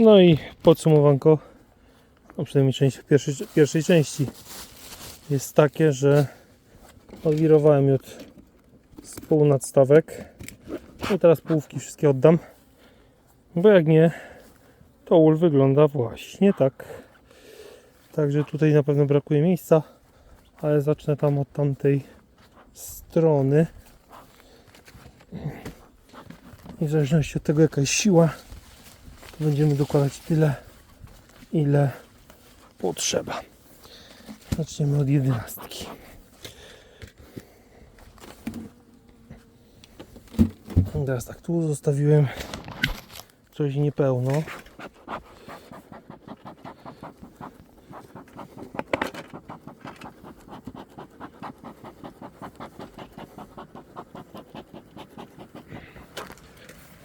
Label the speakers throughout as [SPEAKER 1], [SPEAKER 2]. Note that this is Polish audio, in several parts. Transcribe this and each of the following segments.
[SPEAKER 1] No i podsumowanko, no przynajmniej część, pierwszej, pierwszej części jest takie, że odwirowałem już z pół nadstawek. No i teraz połówki wszystkie oddam. Bo jak nie, to ul wygląda właśnie tak. Także tutaj na pewno brakuje miejsca, ale zacznę tam od tamtej strony. I w zależności od tego jaka jest siła, będziemy dokładać tyle, ile potrzeba. Zaczniemy od jedenastki. Teraz tak, tu zostawiłem coś niepełno.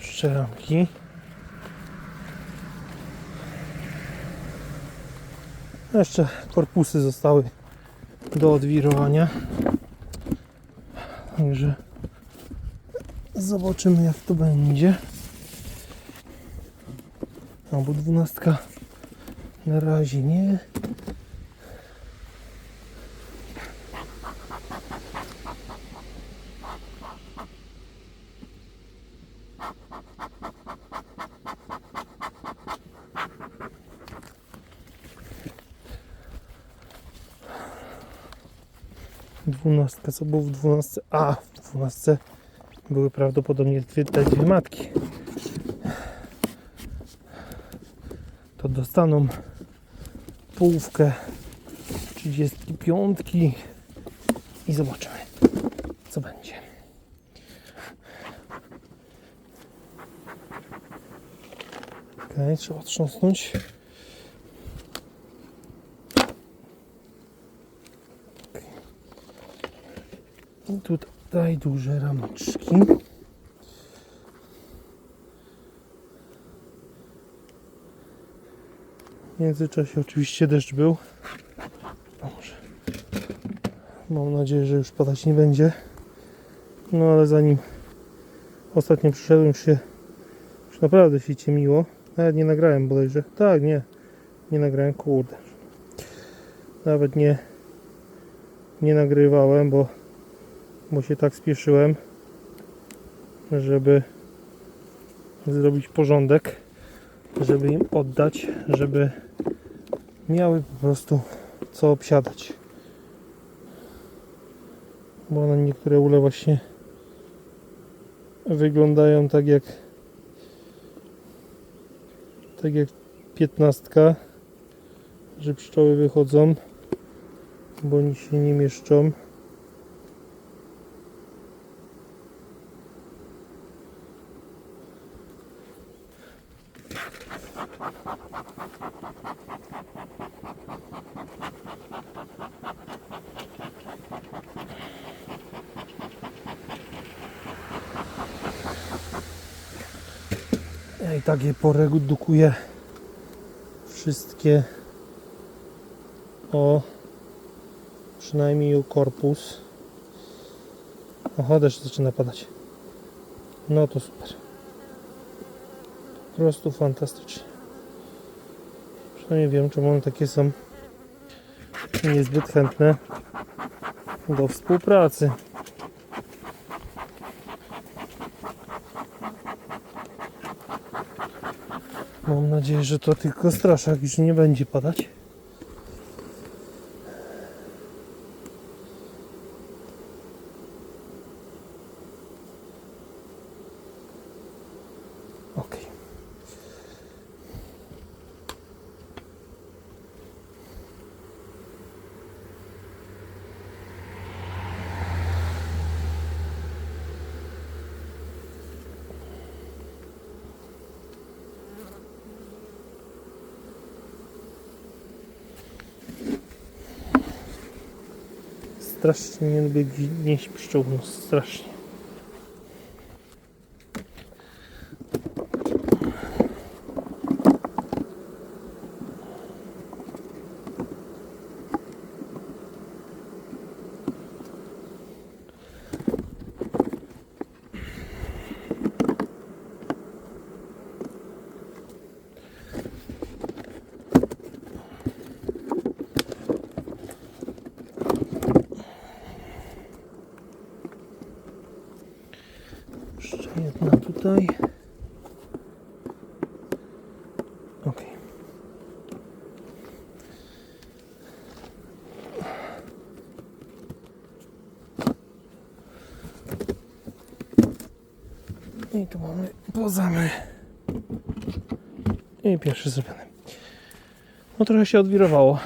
[SPEAKER 1] Szczeramki. Jeszcze korpusy zostały do odwirowania. Także zobaczymy jak to będzie. Albo dwunastka na razie nie. Dwunastka, co było w dwunastce? A, w dwunastce były prawdopodobnie dwie, te dwie matki. To dostaną połówkę 35 i zobaczymy, co będzie. Ok, trzeba trząsnąć. Tutaj duże ramiczki. W międzyczasie oczywiście deszcz był. A może. Mam nadzieję, że już padać nie będzie. No ale zanim ostatnio przyszedłem się już naprawdę się ciemiło. Nawet nie nagrałem bodajże. Tak, nie. Nie nagrałem, kurde. Nawet nie nie nagrywałem, bo bo się tak spieszyłem, żeby zrobić porządek, żeby im oddać, żeby miały po prostu co obsiadać. Bo na niektóre ule właśnie wyglądają tak jak tak jak piętnastka, że pszczoły wychodzą, bo oni się nie mieszczą. Je poredukuję wszystkie o przynajmniej o korpus. Oho, deszcz zaczyna padać. No to super. Po prostu fantastycznie. Przynajmniej wiem, czemu one takie są niezbyt chętne do współpracy. Mam nadzieję, że to tylko straszak, już nie będzie padać. Ok. Strasznie nie lubię gnieść pszczół, no strasznie. I tu mamy pozamy. I pierwszy zrobiony. No trochę się odwirowało.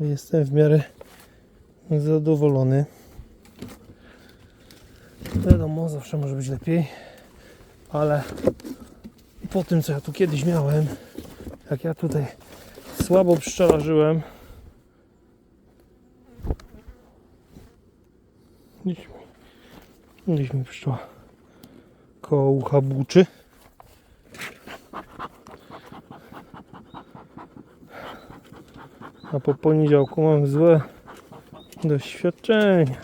[SPEAKER 1] Jestem w miarę zadowolony. Wiadomo, zawsze może być lepiej, ale po tym co ja tu kiedyś miałem, jak ja tutaj słabo pszczelarzyłem, gdzieś mi, gdzieś mi pszczoła koło ucha buczy. A po poniedziałku mam złe doświadczenia.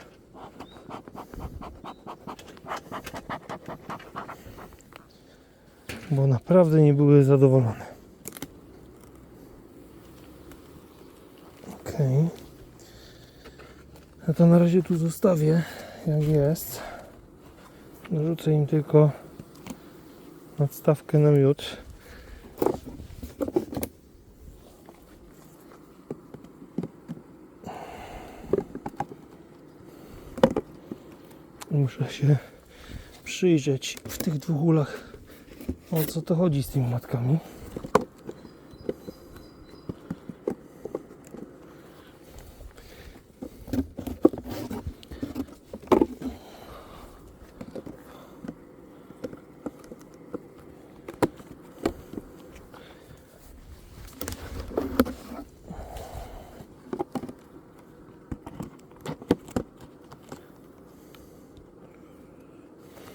[SPEAKER 1] Bo naprawdę nie były zadowolone. Ok. Ja to na razie tu zostawię jak jest. Dorzucę im tylko nadstawkę na miód. Muszę się przyjrzeć w tych dwóch ulach o co to chodzi z tymi matkami.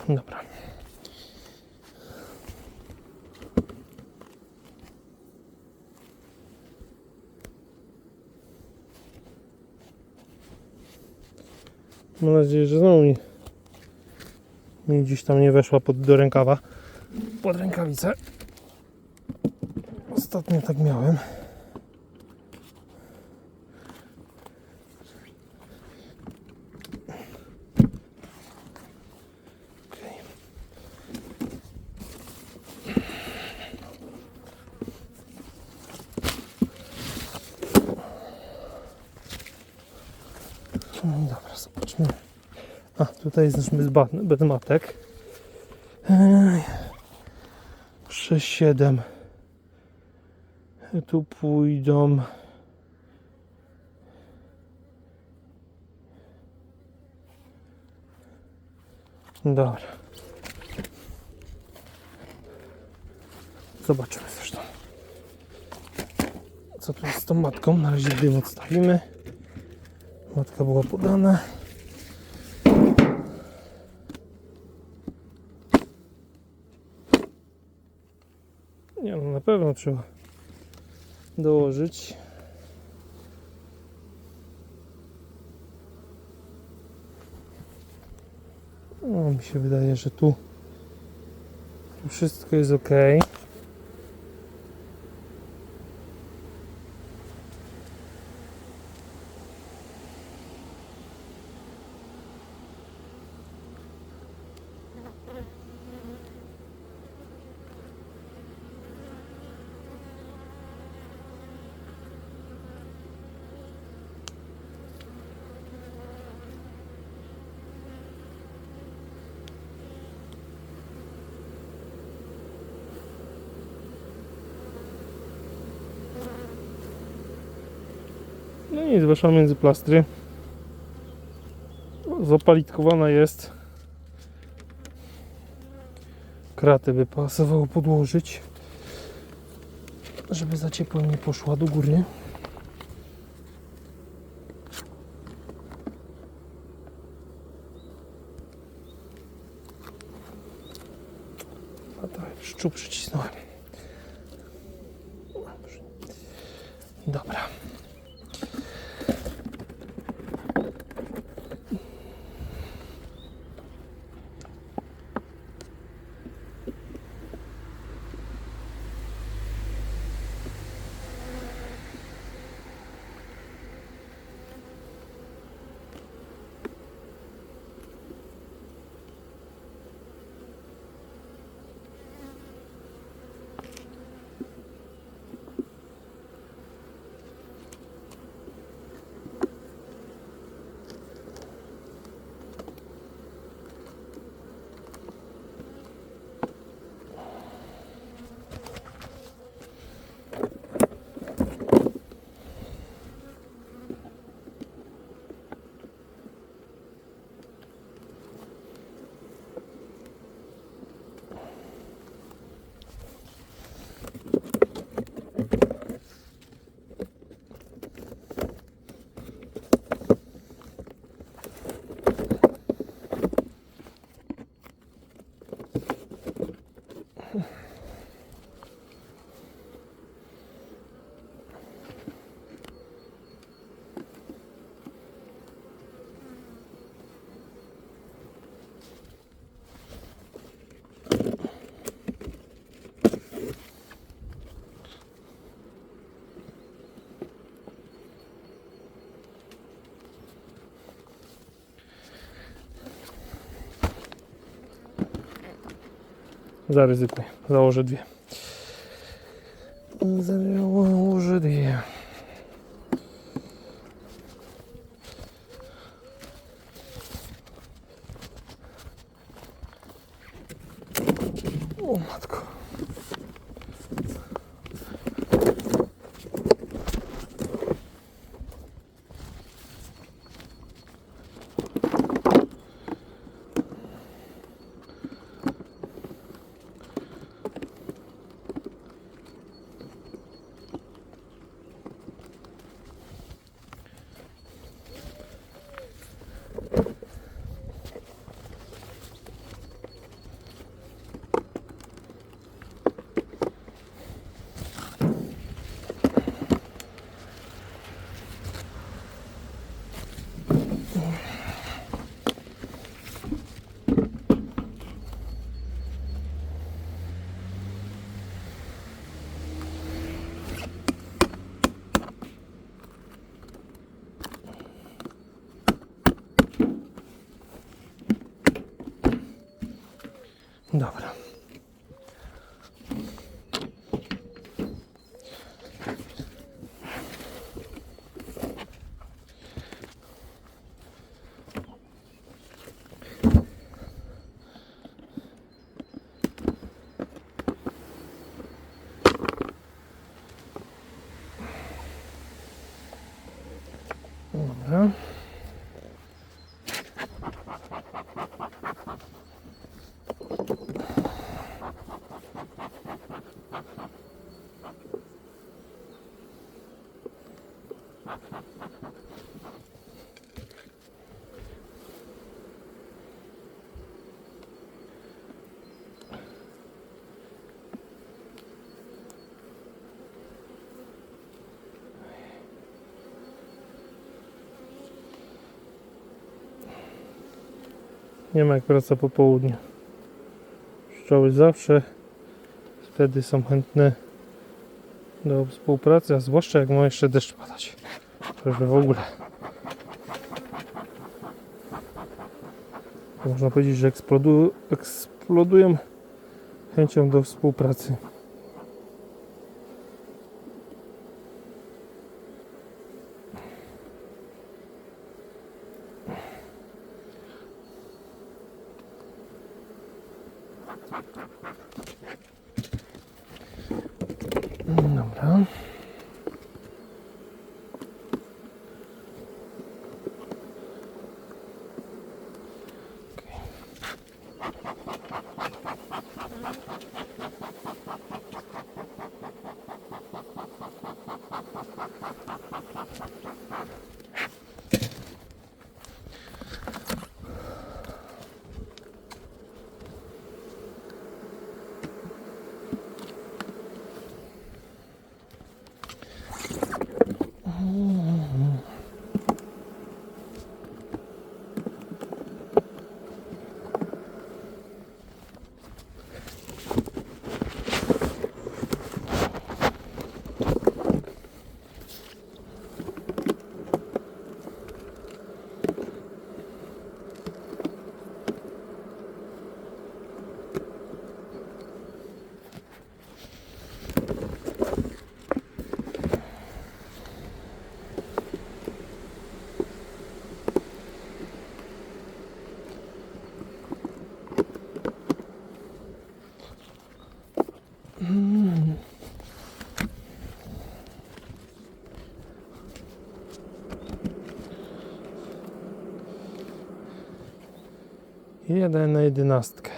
[SPEAKER 1] Dobra. Mam nadzieję, że znowu mi, mi gdzieś tam nie weszła pod, do rękawa. Pod rękawicę. Ostatnio tak miałem. Okej. No i dobra, zobaczmy. A, tutaj jest nasz bedmatek. 6, 7. Tu pójdą. Dobra. Zobaczymy zresztą. Co tu jest z tą matką? Na razie dym odstawimy. Matka była podana. Nie no, na pewno trzeba dołożyć. No, mi się wydaje, że tu, tu wszystko jest ok. No nic, weszła między plastry. Zapalitkowana jest. Kratę by pasowało podłożyć, żeby za ciepło nie poszła do góry. A trochę szczup przycisnąłem. Dobrze. Dobra. Zaryzykuję. Założę dwie. Założę dwie. O matko. Dobra. Dobra. Nie ma jak praca po południu. Pszczoły zawsze wtedy są chętne do współpracy, a zwłaszcza jak ma jeszcze deszcz padać. Już w ogóle. Można powiedzieć, że eksplodu, eksplodują chęcią do współpracy. Dobra. Jeden na jedenastkę.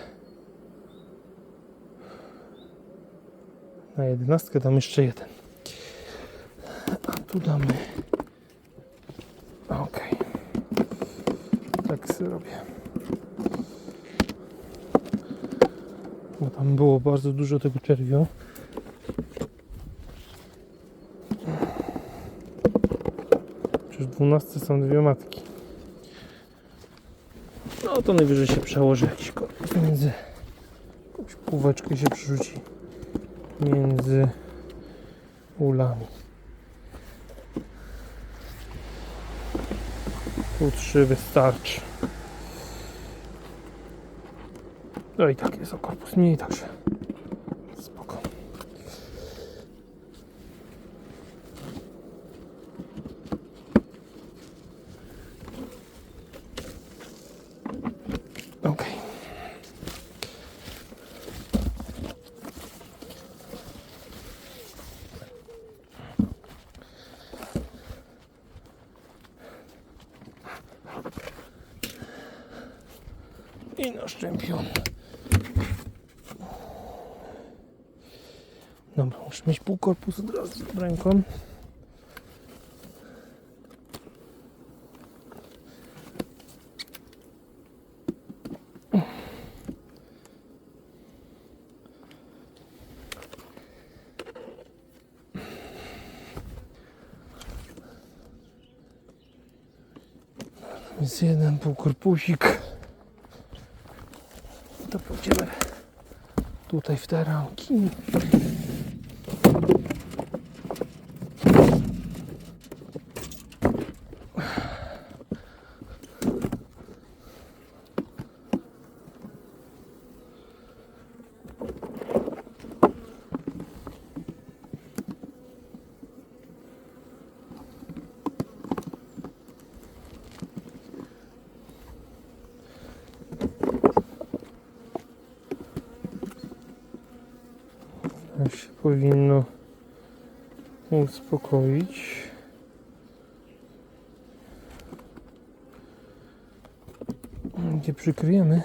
[SPEAKER 1] Na jedenastkę dam jeszcze jeden. A tu damy. Ok. Tak sobie robię. Bo tam było bardzo dużo tego czerwiu. Przecież w 12 są dwie matki. No to najwyżej się przełoży jakiś między jakąś półeczkę się przerzuci między ulami. Tu trzy wystarczy. No i tak jest o korpus mniej, także spoko. Okej. Czempion. Dobra, muszę mieć pół korpusu od razu z ręką. Jest jeden półkorpusik. Tutaj w te powinno uspokoić. Gdzie przykryjemy?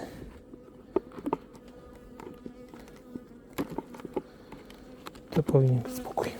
[SPEAKER 1] To powinien być spokój.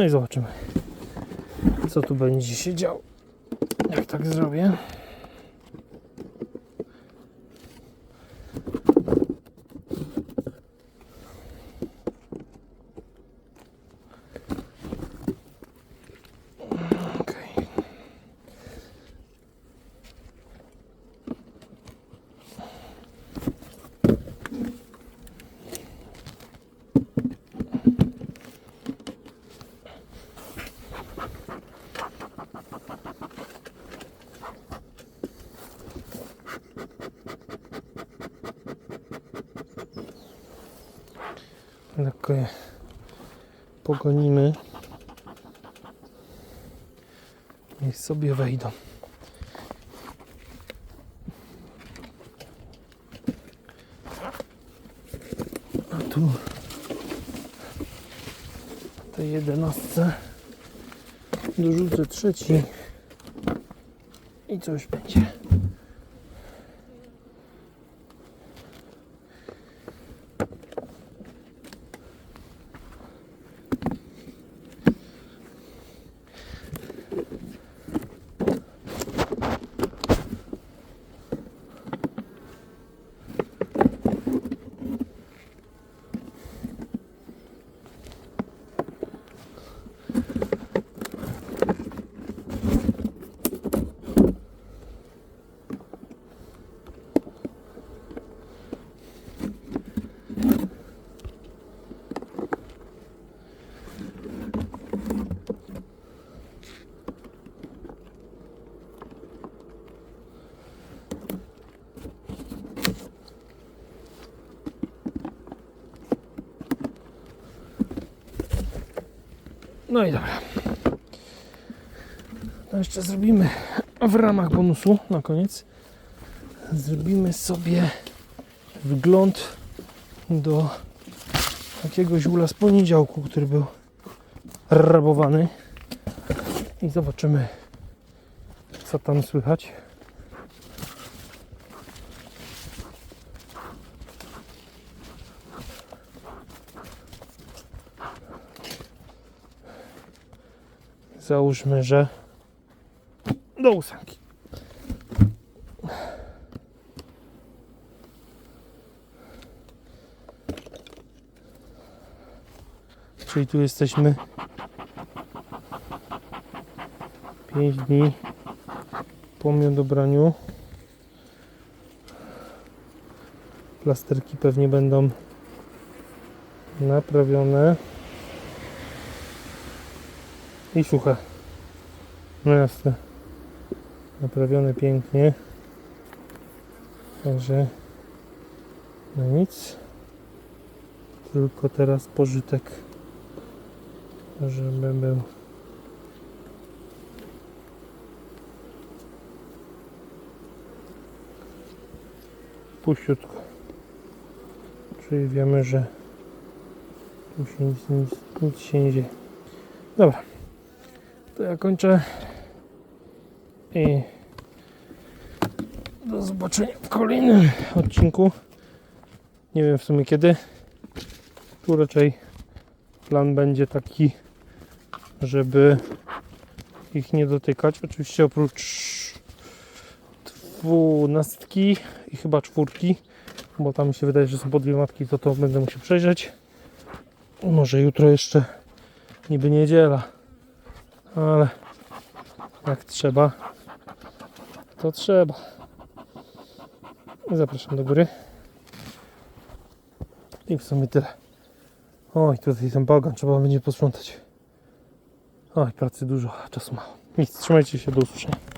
[SPEAKER 1] No i zobaczymy, co tu będzie się działo. Jak tak zrobię. Lekko je pogonimy. Niech sobie wejdą. A tu tej jedenastce dorzucę trzeci i coś będzie. No i dobra. To jeszcze zrobimy w ramach bonusu na koniec. Zrobimy sobie wgląd do jakiegoś ula z poniedziałku, który był rabowany. I zobaczymy, co tam słychać. Załóżmy, że do ósemki. Czyli tu jesteśmy 5 dni po miodobraniu. Plasterki pewnie będą naprawione i suche. No jasne. Naprawione pięknie. Także no nic. Tylko teraz pożytek, żeby był. Puściutko. Czyli wiemy, że tu się nic, nic, nic się nie dzieje. Dobra. To ja kończę. I do zobaczenia w kolejnym odcinku. Nie wiem w sumie kiedy. Tu raczej plan będzie taki, żeby ich nie dotykać. Oczywiście oprócz dwunastki i chyba czwórki, bo tam mi się wydaje, że są po dwie matki, to to będę musiał przejrzeć. Może jutro jeszcze niby niedziela, ale jak trzeba, to trzeba. Zapraszam do góry. I w sumie tyle. Oj, tutaj ten bagan trzeba będzie posprzątać. Oj, pracy dużo, czasu mało. Nic, trzymajcie się, do usłyszenia.